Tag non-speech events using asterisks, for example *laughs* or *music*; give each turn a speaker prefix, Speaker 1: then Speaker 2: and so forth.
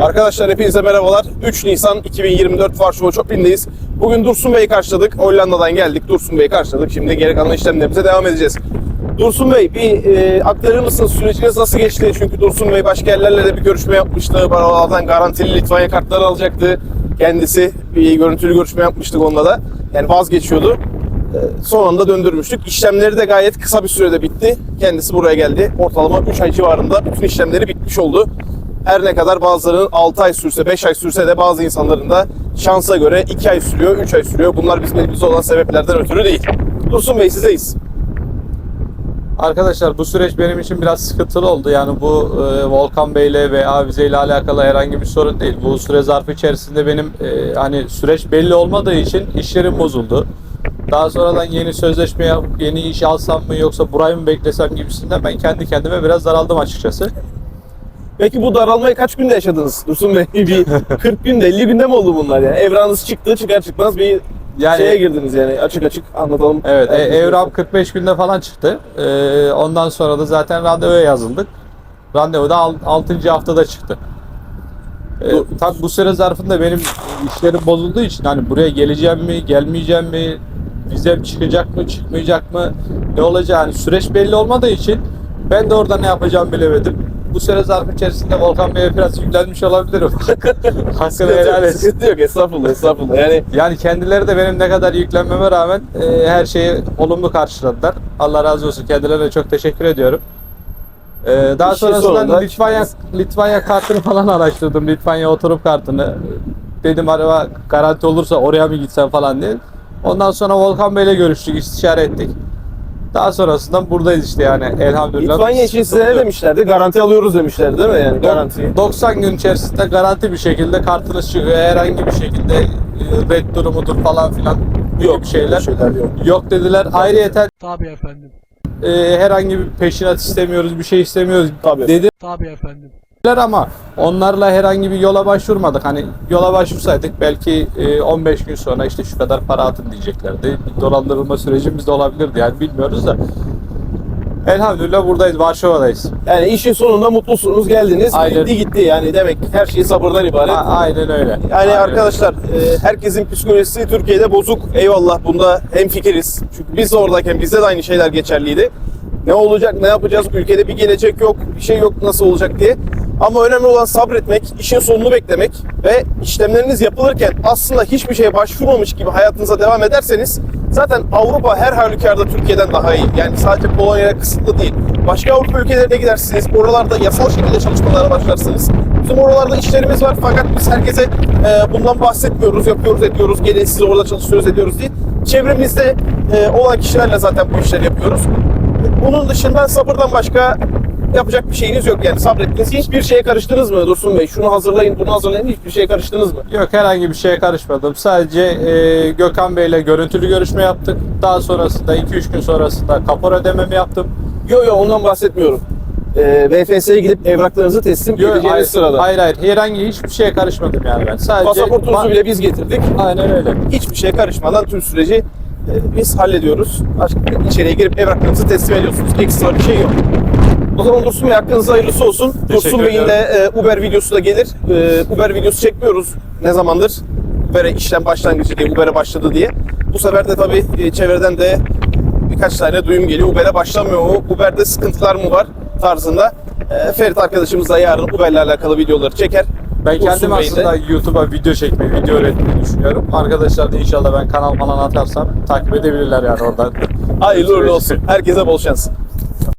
Speaker 1: Arkadaşlar hepinize merhabalar. 3 Nisan 2024 Varşova Chopin'deyiz. Bugün Dursun Bey'i karşıladık. Hollanda'dan geldik. Dursun Bey'i karşıladık. Şimdi geri kalan işlemlerimize devam edeceğiz. Dursun Bey bir e, aktarır mısınız? Süreciniz nasıl geçti? Çünkü Dursun Bey başka yerlerle de bir görüşme yapmıştı. Barolardan garantili Litvanya kartları alacaktı. Kendisi bir görüntülü görüşme yapmıştık onunla da. Yani vazgeçiyordu. E, son anda döndürmüştük. İşlemleri de gayet kısa bir sürede bitti. Kendisi buraya geldi. Ortalama 3 ay civarında bütün işlemleri bitmiş oldu. Her ne kadar bazılarının 6 ay sürse, 5 ay sürse de bazı insanların da şansa göre 2 ay sürüyor, 3 ay sürüyor. Bunlar bizim elimizde olan sebeplerden ötürü değil. Dursun Bey sizeyiz.
Speaker 2: Arkadaşlar bu süreç benim için biraz sıkıntılı oldu. Yani bu e, Volkan Bey'le ve Avize ile alakalı herhangi bir sorun değil. Bu süre zarfı içerisinde benim e, hani süreç belli olmadığı için işlerim bozuldu. Daha sonradan yeni sözleşme yap, yeni iş alsam mı yoksa burayı mı beklesem gibisinden ben kendi kendime biraz daraldım açıkçası.
Speaker 1: Peki bu daralmayı kaç günde yaşadınız Dursun Bey? Bir *laughs* 40 günde, 50 günde mi oldu bunlar yani? Evranınız çıktı, çıkar çıkmaz bir
Speaker 2: Yani-
Speaker 1: şeye girdiniz yani. Açık açık anlatalım.
Speaker 2: Evet, e, evram
Speaker 1: bilsin.
Speaker 2: 45 günde falan çıktı. E, ondan sonra da zaten randevuya yazıldık. Randevu da 6. haftada çıktı. E,
Speaker 1: Bu-
Speaker 2: tabii bu süre zarfında benim işlerim bozulduğu için hani buraya geleceğim mi, gelmeyeceğim mi, vizem çıkacak mı, çıkmayacak mı, ne olacak yani süreç belli olmadığı için ben de orada ne yapacağımı bilemedim. Bu süre zarfı içerisinde Volkan Bey'e biraz yüklenmiş olabilirim. *laughs* Hakkını helal etsin.
Speaker 1: sıkıntı yok. Estağfurullah, estağfurullah. Yani
Speaker 2: Yani kendileri de benim ne kadar yüklenmeme rağmen e, her şeyi olumlu karşıladılar. Allah razı olsun. Kendilerine çok teşekkür ediyorum. E, daha
Speaker 1: İşin
Speaker 2: sonrasında Litvanya Litvanya kartını falan araştırdım. Litvanya oturum kartını. Dedim araba garanti olursa oraya mı gitsem falan diye. Ondan sonra Volkan Bey'le görüştük, istişare ettik. Daha sonrasında buradayız işte yani elhamdülillah.
Speaker 1: Litvanya için size ne demişlerdi? Garanti alıyoruz demişlerdi değil mi yani? Garanti.
Speaker 2: 90 gün içerisinde garanti bir şekilde kartınız çıkıyor. Herhangi bir şekilde e, red durumudur falan filan yok şeyler.
Speaker 1: Şeyler yok.
Speaker 2: Yok dediler. Ayrıyeten
Speaker 3: Tabii efendim.
Speaker 2: e, herhangi bir peşinat istemiyoruz, bir şey istemiyoruz
Speaker 1: Tabii.
Speaker 2: dediler
Speaker 3: Tabii efendim.
Speaker 2: Ama onlarla herhangi bir yola başvurmadık. Hani yola başvursaydık belki e, 15 gün sonra işte şu kadar para atın diyeceklerdi. Bir dolandırılma sürecimiz de olabilirdi yani bilmiyoruz da. Elhamdülillah buradayız, Varşova'dayız.
Speaker 1: Yani işin sonunda mutlusunuz, geldiniz.
Speaker 2: Aynen.
Speaker 1: Gitti gitti yani demek ki her şey sabırdan ibaret.
Speaker 2: A- aynen öyle.
Speaker 1: Yani
Speaker 2: Aynen.
Speaker 1: arkadaşlar e, herkesin psikolojisi Türkiye'de bozuk. Eyvallah bunda hem fikiriz. Çünkü biz de oradayken bizde de aynı şeyler geçerliydi. Ne olacak, ne yapacağız? Ülkede bir gelecek yok, bir şey yok nasıl olacak diye. Ama önemli olan sabretmek, işin sonunu beklemek ve işlemleriniz yapılırken aslında hiçbir şeye başvurmamış gibi hayatınıza devam ederseniz zaten Avrupa her halükarda Türkiye'den daha iyi. Yani sadece Polonya'ya kısıtlı değil. Başka Avrupa ülkelerine gidersiniz, oralarda yasal şekilde çalışmalara başlarsınız. Bizim oralarda işlerimiz var fakat biz herkese e, bundan bahsetmiyoruz, yapıyoruz, ediyoruz. Gelin siz orada çalışıyoruz, ediyoruz değil. Çevremizde e, olan kişilerle zaten bu işleri yapıyoruz. Bunun dışında sabırdan başka yapacak bir şeyiniz yok yani sabrettiniz. Hiçbir şeye karıştınız mı Dursun Bey? Şunu hazırlayın, bunu hazırlayın. Hiçbir şeye karıştınız mı?
Speaker 2: Yok herhangi bir şeye karışmadım. Sadece e, Gökhan Bey'le görüntülü görüşme yaptık. Daha sonrasında 2-3 gün sonrasında kapora ödememi yaptım.
Speaker 1: Yok yok ondan bahsetmiyorum. E, gidip evraklarınızı teslim
Speaker 2: Yok,
Speaker 1: edeceğiniz
Speaker 2: hayır,
Speaker 1: sırada.
Speaker 2: hayır hayır herhangi hiçbir şeye karışmadım yani ben. Sadece
Speaker 1: Pasaportunuzu bile biz getirdik.
Speaker 2: Aynen öyle.
Speaker 1: Hiçbir şeye karışmadan tüm süreci e, biz hallediyoruz. Başka içeriye girip evraklarınızı teslim ediyorsunuz. Ekstra bir şey yok. Zaman Dursun Bey hakkınızda hayırlısı olsun. Dursun Bey'in de e, Uber videosu da gelir. E, Uber videosu çekmiyoruz ne zamandır. Uber'e işlem başlangıcı diye, Uber'e başladı diye. Bu sefer de tabii e, çevreden de birkaç tane duyum geliyor. Uber'e başlamıyor mu? Uber'de sıkıntılar mı var tarzında. E, Ferit arkadaşımız da yarın Uber'le alakalı videoları çeker.
Speaker 2: Ben
Speaker 1: Dursun
Speaker 2: kendim
Speaker 1: Bey'in de-
Speaker 2: aslında YouTube'a video çekmeyi, video üretmeyi düşünüyorum. Arkadaşlar da inşallah ben kanal falan atarsam takip edebilirler yani oradan.
Speaker 1: Hayırlı uğurlu *laughs* olsun. Herkese bol şans.